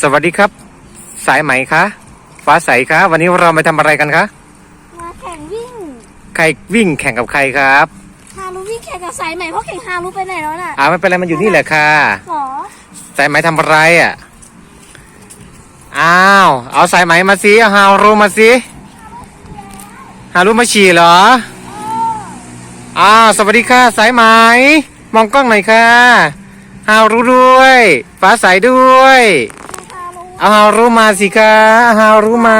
สวัสดีครับ สายไหมคะฟ้าใสคะวันนี้เรามาทำอะไรกันคะมาแข่งวิ่ง ใครวิ่งแข่งกับใครครับฮารุวิ่งแข่งกับสายไหมเพราะแข่งฮารุไปไหนแล้วน่ะอ่าไม่เป็นไรมันอยู่นี่แหละค่ะหรอสายไหมทำอะไรอะอ้าวเอาสายไหมมาสิฮารุมาสิฮารุมาฉี่เหรออ้าวสวัสดีค่ะสายไหมมองกล้องหน่อยค่ะฮารุด้วยฟ้าใสด้วย เอาฮารุมาสิคะฮารุมา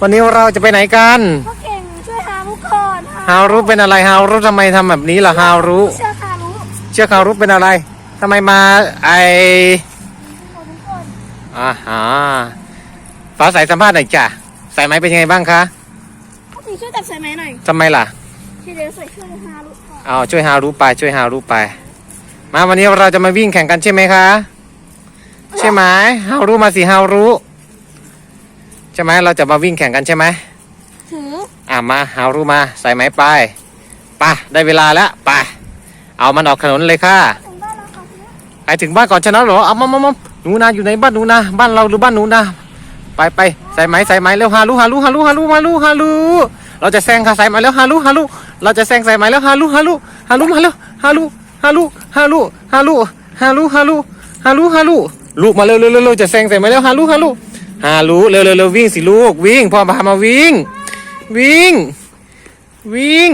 วันนี้เราจะไปไหนกันพ่เก่งช่วยหาลูกก่นฮารุเป็นอะไรฮารุทำไมทำแบบนี้ล่ะฮารุเชื่อฮารุเชื่อฮารุเป็นอะไรทำไมมาไออ่าฮะฟ้าใสสัมภาษณ์หน่อยจ้ะใส่ไหมเป็นยังไงบ้างคะพี่ช่วยจับใส่ไหมหน่อยทำไมล่ะช่วยเดี๋ยวใส่ช่วยฮารุกอนเอช่วยฮารุไปช่วยฮารุไป มาวันนี้เราจะมาวิ่งแข่งกันใช่ไหมคะ ใช่ไหมเฮารู้มาสิเฮารู้ ใช่ไหมเราจะมาวิ่งแข่งกันใช่ไหมถืออ่ามาเฮารู้มาใส่ไม้ไปไปได้เวลาแล้วไปเอามันออกถนนเลยค่ะไปถึงบ้านก่อนชนะเหรอเอามามามาหนูนาอยู่ในบ้านหนูนาบ้านเราหรือบ้านหนูนาไปไปใส่ไม้ใส่ไม้เร็วฮารุฮารุฮารุฮารุมารุฮารุเราจะแซงค่ะใส่ไม้แล้วฮารุฮารุเราจะแซงใส่ไม้แล้วฮารุฮารุฮารุมาแล้วฮารุฮารุฮารุฮารุฮารุฮารุฮารุฮารุฮารุ ลูกมาเร็วเร็วเร็วจะแซงใส่มาเร็วหาลูกหาลูกหาลูกเร็วเร็วเร็ววิ่งสิลูกวิ่งพ่อพามาวิ่ง วิ่ง วิ่ง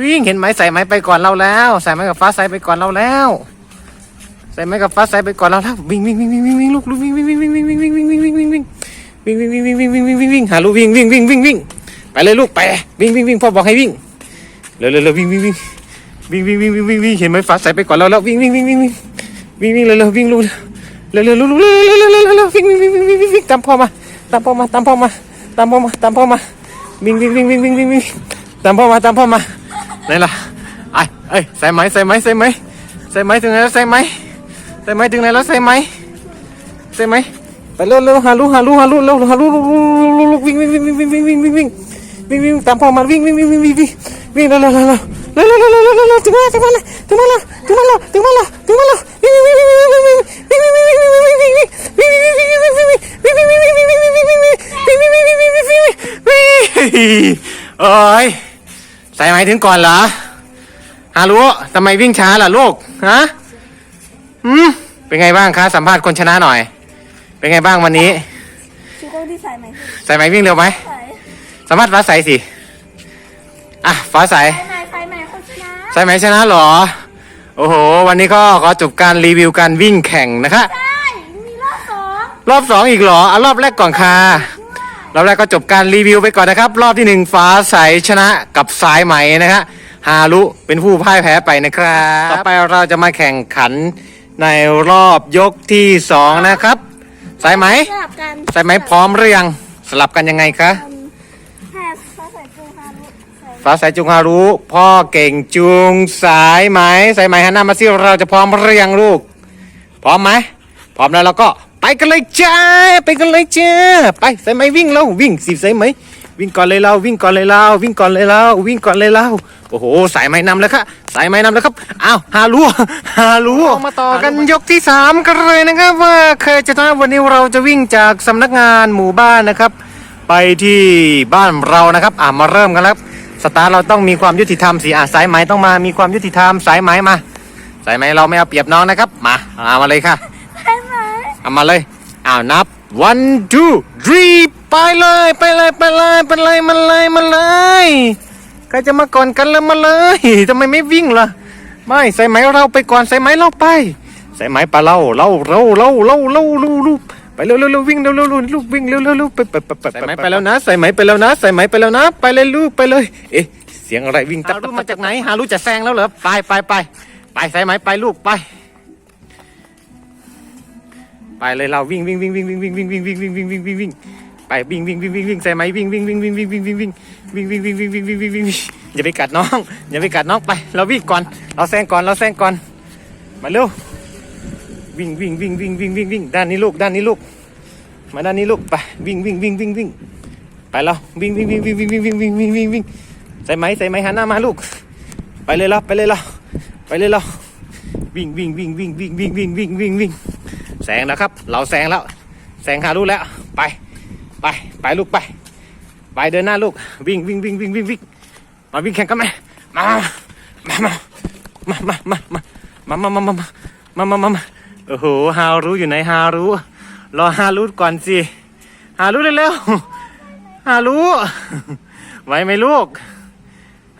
วิ่งเห็นไหมใส่ไม้ไปก่อนเราแล้วใส่ไม้กับฟ้าใส่ไปก่อนเราแล้วใส่ไม้กับฟ้าใส่ไปก่อนเราแล้ววิ่งวิ่งวิ่งวิ่งวิ่งวิ่งลูกลูกวิ่งวิ่งวิ่งวิ่งวิ่งวิ่งวิ่งวิ่งวิ่งวิ่งวิ่งวิ่งวิ่งวิ่งวิ่งวิ่งวิ่งวิ่งวิ่งหาลูกวิ่งวิ่งวิ่งวิ่งวิ่งไปเลยลูกไปวิ่งวิ่งวิ่งพ่อบอกให้วิ่งเร็วเร็วเร็ววิ่งวิ่งวิ่งวิ่งวิ่งวิ่งวิ่งวิ่งเห็นไหมฟ้าใส่ไปก่อนเราแล้ววิ่งวิ่งวิ่งวิ่งวิ่งวิ่งเร็วเร็ววิ่งลูก เร็วเร็วเร็วเร็วเร็วเร็วเร็วเร็ววิ่งวิ่งวิ่งวิ่งวิ่งวิ่งตามพ่อมาตามพ่อมาตามพ่อมาตามพ่อมาตามพ่อมาวิ่งวิ่งวิ่งวิ่งวิ่งวิ่งวิ่งตามพ่อมาตามพ่อมาไหนล่ะไอ้ไอ้ใส่ไหมใส่ไหมใส่ไหมใส่ไหมถึงไหนแล้วใส่ไหมใส่ไหมถึงไหนแล้วใส่ไหมใส่ไหมไปเร็วเร็วฮารุฮารุฮารุเร็วฮารุวิ่งวิ่งวิ่งวิ่งวิ่งวิ่งวิ่งวิ่งวิ่งวิ่งวิ่งตามพ่อมาวิ่งวิ่งวิ่งวิ่งวิ่งวิ่งเร็วเร็วเร็วเร็วเร็วเร็วเร็วถึงมาแล้วถึงมาแล้วถึงมาแล้วถึงมาแล้วถึงมาแล้ว วิ่งเอ้ยใส่ไหมถึงก่อนเหรอฮารุทำไมวิ่งช้าล่ะลูกฮะอืมเป็นไงบ้างคะสัมภาษณ์คนชนะหน่อย เป็นไงบ้างวันนี้ชูกล้องที่ใส่ไหมใส่ไหมวิ่งเร็วไหมใส่สัมภาษณ์ฟ้าใสสิอะฟ้าใสใส่ไหมใส่ไหมคนชนะใส่ไหมชนะเหรอ โอ้โห วันนี้ก็ขอจบการรีวิวการวิ่งแข่งนะคะ ใช่มีรอบสองรอบสองอีกเหรอเอารอบแรกก่อนค่ะ รอบแรกก็จบการรีวิวไปก่อนนะครับ รอบที่หนึ่งฟ้าใสชนะกับสายไหมนะฮะฮารุเป็นผู้พ่ายแพ้ไปนะครับ ต่อไปเราจะมาแข่งขันในรอบยกที่สองนะครับ สายไหม สลับกันสายไหมพร้อมหรือยังสลับกันยังไงคะอืมแพ้ฟ้าใส่จูฮารุใส่ฟ้าใสจุงฮารุพ่อเก่งจุงสายไหมสายไหมหันหน้ามาสิเราจะพร้อมหรือยังลูก พร้อมไหมพร้อมแล้วเราก็ ไปกันเลยจ้า ไปกันเลยจ้า ไปสายไหมวิ่งแล้ววิ่งสิสายไหม วิ่งก่อนเลยเราวิ่งก่อนเลยเราวิ่งก่อนเลยเราวิ่งก่อนเลยเราโอ้โหสายไหมนำแล้วครับสายไหมนำแล้วครับอ้าวฮารุฮารุมาต่อกันยกที่สามกันเลยนะครับว่าเคยจะชนะวันนี้เราจะวิ่งจากสำนักงานหมู่บ้านนะครับ ไปที่บ้านเรานะครับ อ่ามาเริ่มกันแล้วครับสตาร์เราต้องมีความยุติธรรมสิอะสายไหมต้องมามีความยุติธรรมสายไหมมา สายไหมเราไม่เอาเปรียบน้องนะครับ มาเอามาเลยค่ะ เอามาเลยเอาวนับ one two three ไปเลยไปเลยไปเลยไปเลยมาเลยมาเลยใครจะมาก่อนกันแล้วมาเลยทำไมไม่วิ่งล่ะ ไม่ใส่ไหมเราไปก่อนใส่ไหมเราไปใส่ไหมปลาเล่าเล่าเล่าเล่าเล่าเล่าลูลูไปเร็วเร็ววิ่งเร็วเร็วลูกวิ่งเร็วเร็วลูกไปไปไปไปใส่ไหมไปแล้วนะใส่ไหมไปแล้วนะใส่ไหมไปแล้วนะ ไปเลยลูกไปเลย เอ๊ะเสียงอะไรวิ่งตับมาจากไหนหารุจะแซงแล้วเหรอไปไปไปไปใส่ไหมไปลูกไป ไปเลยเราวิ่งวิ่งวิ่งวิ่งวิ่งวิ่งวิ่งวิ่งวิ่งวิ่งวิ่งวิ่งวิ่งวิ่งไปวิ่งวิ่งวิ่งวิ่งวิ่งใส่ไหมวิ่งวิ่งวิ่งวิ่งวิ่งวิ่งวิ่งวิ่งวิ่งวิ่งวิ่งวิ่งวิ่งวิ่งวิ่งวิ่งอย่าไปกัดน้องอย่าไปกัดน้องไป เราวิ่งก่อน เราแซงก่อนเราแซงก่อนมาเร็ววิ่งวิ่งวิ่งวิ่งวิ่งวิ่งวิ่งด้านนี้ลูกด้านนี้ลูก มาด้านนี้ลูกไปวิ่งวิ่งวิ่งวิ่งวิ่งไปเราวิ่งวิ่งวิ่งวิ่งวิ่งวิ่งวิ่งวิ่งวิ่งวิ่งวิ่งใส่ไหมใส่ไหมหันหน้ามาลูก ไปเลยเราไปเลยเราไปเลยเราวิ่งวิ่งวิ่งวิ่งวิ่งวิ่งวิ่งวิ่งวิ่ง วิ่งใส่งแล้วครับ เราแซงแล้วแซงฮารุแล้วไปไปไปลูกไป ไปเดินหน้าลูกวิ่งวิ่งวิ่งวิ่งวิ่งวิ่งมาวิ่งแข่งกันไหมมามามามามามามามามามามามามามาโอ้โหฮารุอยู่ไหนฮารุรอฮารุก่อนสิฮารุเร็วๆฮารุไหวไหมลูก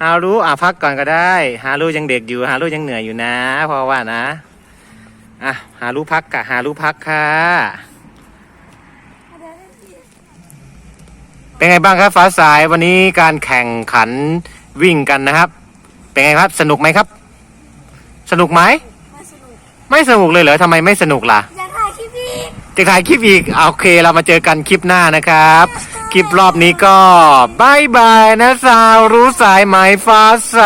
ฮารุอะพักก่อนก็ได้ฮารุยังเด็กอยู่ฮารุยังเหนื่อยอยู่นะพราะว่านะ อะฮารุพักกะฮารุพักค่ะ เป็นไงบ้างครับฟ้าสายวันนี้การแข่งขันวิ่งกันนะครับ เป็นไงครับสนุกไหมครับ สนุกไหมมาสนุกไม่สนุกเลยเหรอทำไมไม่สนุกล่ะอยากถ่ายคลิปอีกจะถ่ายคลิปอีกอะโอเคเรามาเจอกันคลิปหน้านะครับ คลิปรอบนี้ก็บายบายนะสาวรู้สายไหมฟ้าใส